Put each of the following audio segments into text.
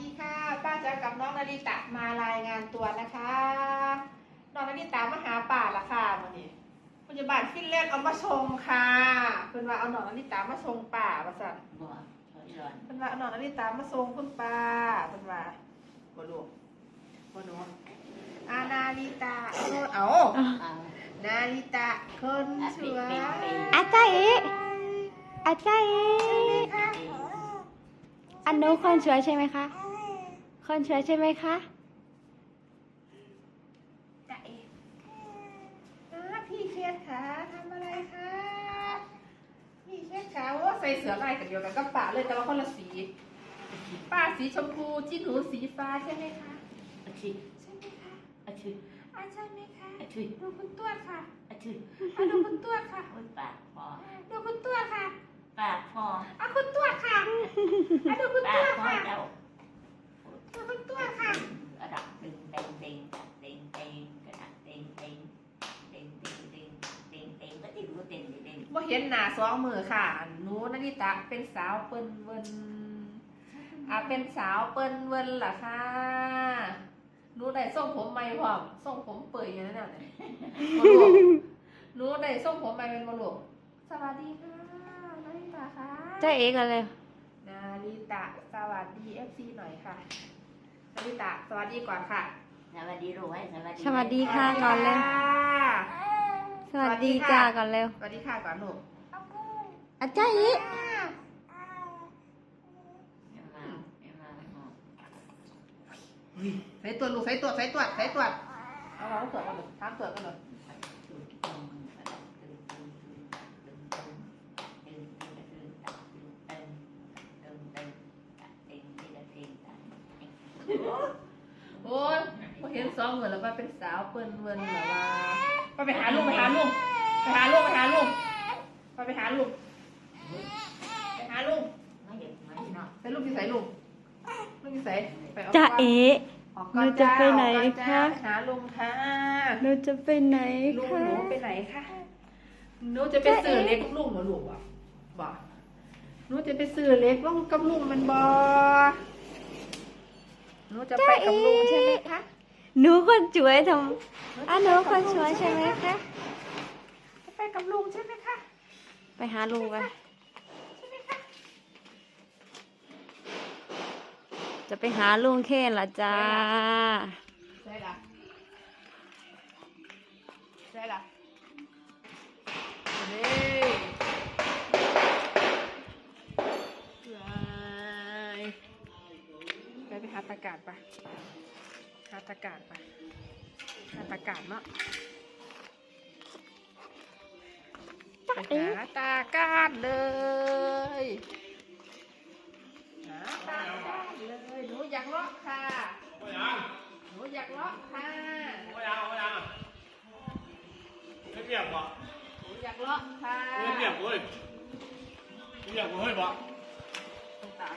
ดีค่ะ ป้าจะกับน้องนาริตะมารายงานตัวนะคะ น้องนาริตะมาหาป่าละค่ะวันนี้ปัจจุบันฟินแลนด์เอามาชงค่ะเพิ่นว่าเอาน้องนาริตะมาชงป่าว่าสั่นบ่ถอยหลังเพิ่นว่าเอาน้องนาริตะมาชงคุณป้าเพิ่นว่าบ่รู้บ่รู้อานาริตะโนเอาเอานาริตะคนสวยอาจารย์เอ๋อาจารย์เอ๋ค่ะอันนู้นคนสวยใช่ไหมคะ คนสวยใช่ไหมคะจะเองอ่าพี่เครียดค่ะทำอะไรคะพี่เครียดค่ะโอ้ใส่เสื้อลายกันเดียวกันกับป่าเลยแต่ว่าคนละสีป้าสีชมพูจิ้นหนูสีฟ้าใช่ไหมคะอาชิใช่ไหมคะอาชิอ่าใช่ไหมคะอาชิดูคุณตัวจค่ะอาชิอ่าดูคุณตัวจค่ะโอ้ยปากพอดูคุณตัวจค่ะปากพออะคุณตัวจค่ะอะดูคุณปาตัวกจพอค่ะ เจ้า ดูคุณตัวจค่ะ ระดับตึงเต็งเต็งเต็งเต็งกระดับเต็งเต็งเต็งเต็งเต็งเต็งเต็งก็ติดรู้เต็งเต็ง บ่เห็นหน้าสองมือค่ะหนูนาริตะเป็นสาวเปิ้นเวินอะเป็นสาวเปิ้นเวินล่ะค่ะหนูได้ส่งผมใหม่พร้อมส่งผมเปื่อยอย่างนั้นน่ะเนี่ยบ่รู้หนูได้ส่งผมใหม่เป็นบ่รู้สวัสดีค่ะนาริตะค่ะเจ้าเอ๋กันเลยนาริตะสวัสดี FC หน่อยค่ะนาริตะสวัสดีก่อนค่ะ สวัสดีรู้ไว้สวัสดีสวัสดีค่ะก่อนเลย สวัสดีจ้าก่อนเร็ว สวัสดีค่ะก่อนหนูอาจารย์นี่ใส่ตัวลูกใส่ตัวใส่ตัวใส่ตัวเอาเราตรวจกันเลยทัำตรวจกันเลยโอ้ยเห็นซองเหมือนแล้วว่าเป็นสาวเปิ้ลเวินแบบว่า ไปไปหาลูกไปหาลูกไปหาลูกไปหาลูกไปไปหาลูกไปหาลูกไม่เห็นไม่เนาะใส่ลูกที่ใส่ลูกลูกที่ใส่ไปเอาจ้าก่อนเอ๋ออกก่อนหนูจะไปไหนออกก่อจ้าคะไปหาลุงค่ะหนูจะไปไหนลุงคะหนูไปไหนคะหนูจะไปซื้อเล็กกับลุงเหรอลูกบอกบอกหนูจะไปซื้อเล็กลุงกับลุงมันบอหนูจะไปกับลุงใช่ไหมคะ หนูคนสวยทำอันหนูคนสวยใช่ไหมคะ จะไปกับลุงใช่ไหมคะ ไปหาลุงกันใช่ไหมคะจะไปหาลุงเคนละจ้า หาตากาศไปหาตากาศเนาะจ้าไปเอ๋หาตากาศเลยหาตากาศเลยหนูอยากเลาะค่ะหนูอยากเลาะค่ะไม่ยังไม่ยังไม่เปียกบ่หนูอยากเลาะค่ะไม่เปียกเว้ยไม่เปียกบ่เฮ้ยบ่คุณตา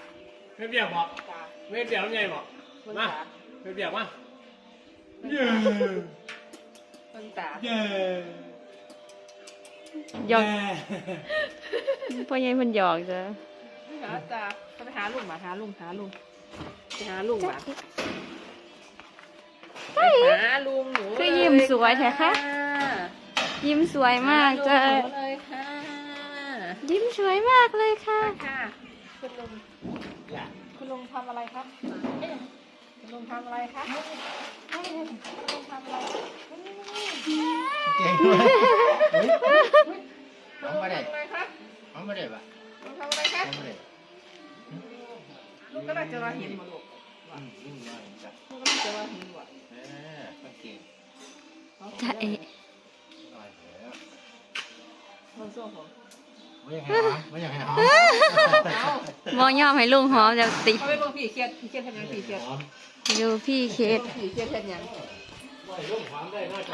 ไม่เปียกบ่ตาไม่เปียกยังไงบ่คุณมาตาไม่เปียกมา เย้คุณตาเย้หยอกพ่อใหญ่เพิ่นหยอกจ้ะหาตาไปหาลุงมาหาลุงหาลุงไปหาลุงมาไปหาลุงหนูคือยิ้มสวยแท้คะยิ้มสวยมากจ้ะหนูเลยค่ะยิ้มสวยมากเลยค่ะค่ะคุณลุงคุณลุงทำอะไรครับคุณลุงทำอะไรครับคุณลุงทำอะไร เก่งด้วยลุงทำอะไรครับเอาไม่ได้ปะลุงทำอะไรครับเอไม่ได้ลุงก็น่าจะว่าเห็นมาลูกอืมยิ่งน้อยจ้ะลุงก็น่าจะว่าเห็นว่ะเออเก่งจ้าเอ๋น้อยแล้วลุงโซ่ผมไม่อยากให้หอมมอยากให้หอมมองยอมให้ลุงหอมจะติเขาไปเบิ่งผีเครียดผีเครียดแทนยังผีเครียดหอมดูพี่เคสผีเครียดทนยังไม่ร่มหอมได้น่าจะ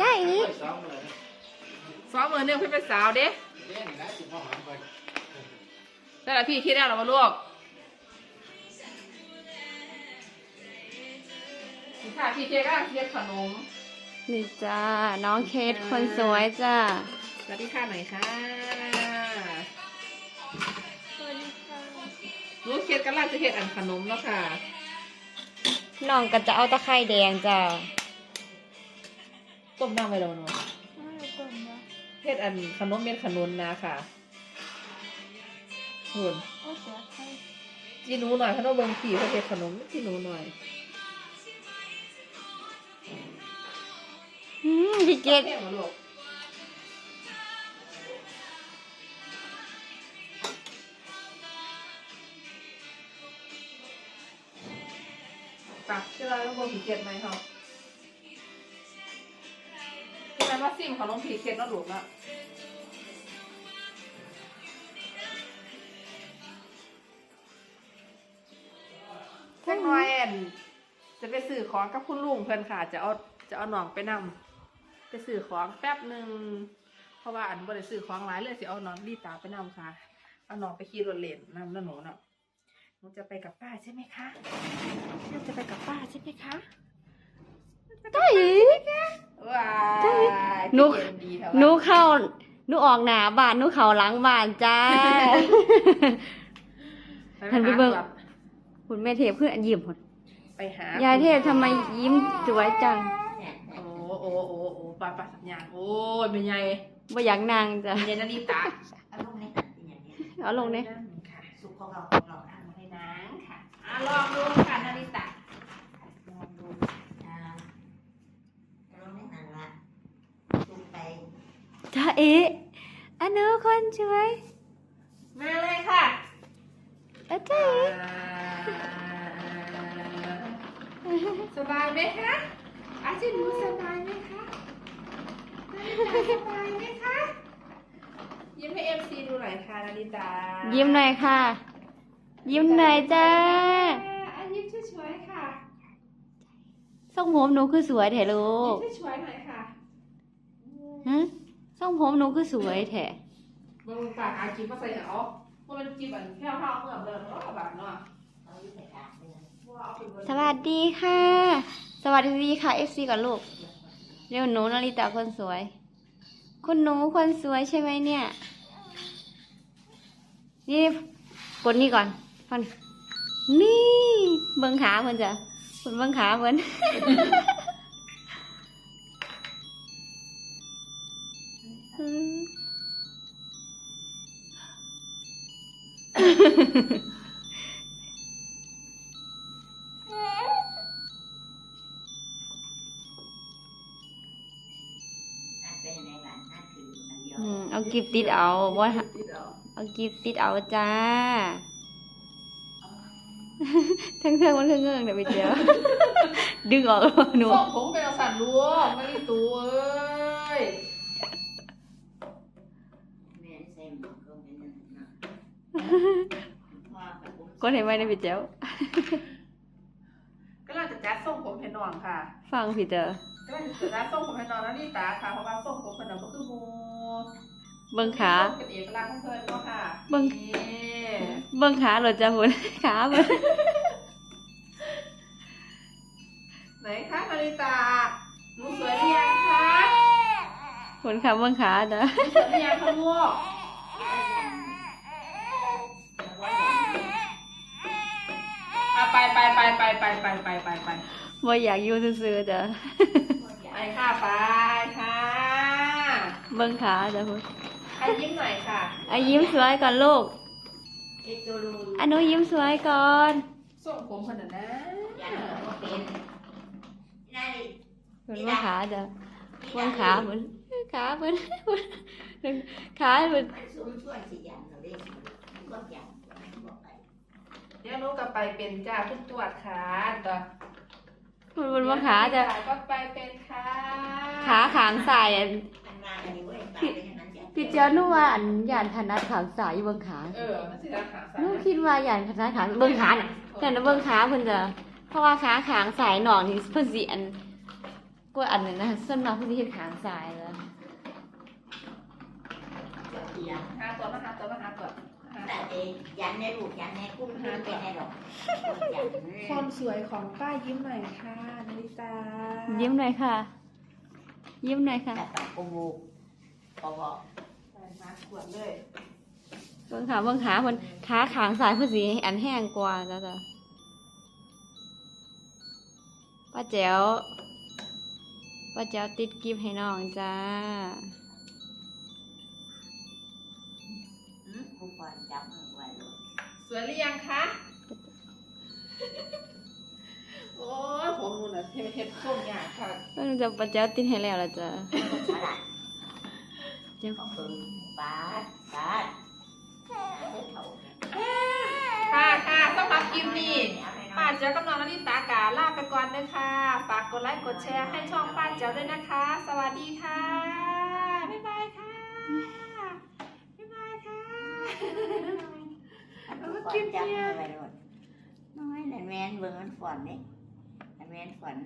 อืมจ้าเอ๋ไม่ซ้ำเลยสองมือหนึ่งพี่เป็นสาวเด้เล่นนะจิบหอมไปแต่ละพี่เครียดแล้วเหรามาลวกนี่ค่ะพี่เครียดก็เครียดขนมนี่จ้าน้องเคสคนสวยจ้าสวัสดีค่ะหน่อยค่ะสวัสดีค่ะหนูเครียดดกำลังจะเฮ็ดอันขนมแล้วค่ะน้องก็จะเอาตะไคร้แดงจ้ะ ต้มน้ำไว้แล้วเนาะเฮ็ดอันขนมเม็ดขนุนนะค่ะหุ่นจีหนูหน่อยเพราะว่าเบิ่งผีเขาเฮ็ดขนมจีหนูหน่อย อืมพี่เกดแค่มาลูกปักที่เราต้องเบิ่งผีเก็ดไหมครับที่นั้นว่า ซิมของน้องผีเก็ดเนาะลูกละแค่น้อยแอนจะไปสื่อของกับคุณลุงเพื่อนค่ะ จะเอาจะเอาหนองไปนำไปสื่อของแป๊บหนึ่งเพราะว่าอันบ่ได้สื่อของหลายเลยสิเอาหน้องดีตาไปนำค่ะ เอาหน้องไปขี่รถเล่นนำแล้วหนูเนาะหนูจะไปกับป้าใช่ไหมคะหนูจะไปกับป้าใช่ไหมคะได้อีว้าย หนูเย็ดีเถอะหนูเข้าหนูออกหน้าบ้านหนูเข้าหลังบ้านจ้าหันไปเบิ่งคุณแม่เทพเพื่อนยิ้มหมดไปหายายเทพทำไมยิ้มสวยจังเนี่ยโอ้โอ้โอ้โอ้ปลาปลาสัญญาณโอ้ยเป็นไงว่าอยากนางจ้ะเป็นไงนาริตะอารมณ์ในตัดเป็นอย่างเนี้ยเอาลงเนี่ยค่ะสุขของเราของเราอะให้นางค่ะอะลองดูค่ะนาริตะ ลองดูอ่าอารมณ์ในหันละสุขไป จ้าเอ๋อันนู้คนช่วยมาเลยค่ะอาจ้าเอ๋สบายไหมคะอาจิหนูสบายไหมคะสบายไหมคะยิ้มให้เอฟซีดูหน่อยค่ะนาริตายิ้ยิ้มหน่อยค่ะ ยิ้มหน่อยจ้าอะยิ้มช่วยๆค่ะทรงผมหนูคือสวยแท้ลูยิ้กมช่วยๆหน่อยค่ะฮะ ทรงผมหนูคือสวยแท้เมื่อปากอาจิบมาใส่เอาว่ามันจิบอันแค่เท่าเมื่อเดิมแล้วก็แบบเนาะเอาอยู่ในกลางเนี่ยว่าเอาเป็นเบอร์สวัสดีค่ะ สวัสดีค่ะ FC ก่อนลูกเรียกหนูนาริตาคนสวย คุณหนูคนสวยใช่ไหมเนี่ย นี่กดนี่ก่อนฟังนี่นี่เบิ้งขาเพิ่นจ้ะคุณเบิ้งขาเพิ่นอะเป็น เดียวอืมเอากิฟติดเอาว่าติดเอาเอากิฟติดเอาจ้า ทั้งเทืองมันเทืองเงืองเดี๋ยวไปเจอดึงออกแล้วหนูส่งผมเป็นสันลวงไม่ได้ตัวเอ้ย แม่ใส่หมวกก็เป็นนั่นนะพ่อ กับผมก็เห็นไว้ในพี่เจ้ากำลังจะจัดส่งผมให้น้องค่ะฟังพี่เจอกำลังจะจัดส่งผมให้น้องแล้วนี่ตาค่ะเพราะว่าส่งผมคนนั้นก็คือโมเบิ้งขาเป็นเอกลักษณ์ของเพิ่นเนาะค่ะเบิ่งนี่เบิ้งขาเหรอจ้าหุ่นขาเบิ้งไหนคะนาริตาหนูสวยหรือยังคะหุ่นขาเบิ้งขาจ้ะหนูสวยหรือยังคะลูก ไปไปไปไปไปไปไปไปไปว่อยากอยู่ซื่อๆจ้ะไปค่ะไปค่ะเบิ้งขาจ้ะหุ่นใครยิ้มหน่อยค่ะอยิ้มสวยก่อนลูกเอกโจลูอันนู้ยิ้มสวยก่อนส่งผมขนาดนั้นยันก็เป็นนายหุ่นเบิ้งขาจ้ะเบิ้งขาเหมือนขาเหมือนขาเหมือน เดี๋ยวหนูกลับไปเป็นจ้าทุกตรวจขาตัวหุ่นบนว่าขาจ้ะก็ไปเป็นค่ะขาขางสายอันทำงานอันนี้เว้ยตายไปอย่างนั้นจ้ะพี่เจ้าหนูว่าอันยานถนัดขางสายอยู่เบิ้งขาเออมันสิราขาหนูคิดว่าอย่างคณะขาเบิ่งขาน่ะแต่นะเบิ่งขาเพิ่นจะเพราะว่าขาขางสายหนองนี่เพิ่นสิอันกว่าอันนึงนะส่วนมากเพิ่นสิเฮ็ดขางสายแล้วเสียหาตัวมาหาตัวมาหาตัวหา แต่เองยันในลูกยันในกุ้งห้ามไปในหรอกยันคนสวยของป้ายิ้มหน่อยค่ะนาริตายิ้มหน่อยค่ะ ยิ้มหน่อยค่ะแต่ต้องกูปอบอกใส่มาขวดเลยอเบิ่งขาเบิ่งขาเพิ่นขาขางซ้ายเพิ่นสิอันแห้งกว่าจ้ะจ้ะป้าแจ๋วป้าแจ๋วติดกิฟให้น้องจ้า กูก่อนจับมือไว้ลูกสวยหรือยังคะ โอ้ยผมนู่นน่ะเฮ็ดเฮ็ดส้มยากค่ะเพิ่นจะป้าแจ๋วติดให้แล้วล่ะจ้ะมาละเจ้าก็คือปาดปาดเท่าเนี่ยค่ะค่ะสำหรับคลิปนี้เอาให้น้องป้าเจ้ากับน้องนาริตากาลาไปก่อนเลยค่ะ ฝากกดไลค์กดแชร์ให้ช่องป้าเจ้าด้วยนะคะ สวัสดีค่ะ เอาก่อนจับมือไว้ลูกน้อยนั่นแม่นเบิ่งมันฝอนนี่นั่นแม่นฝอน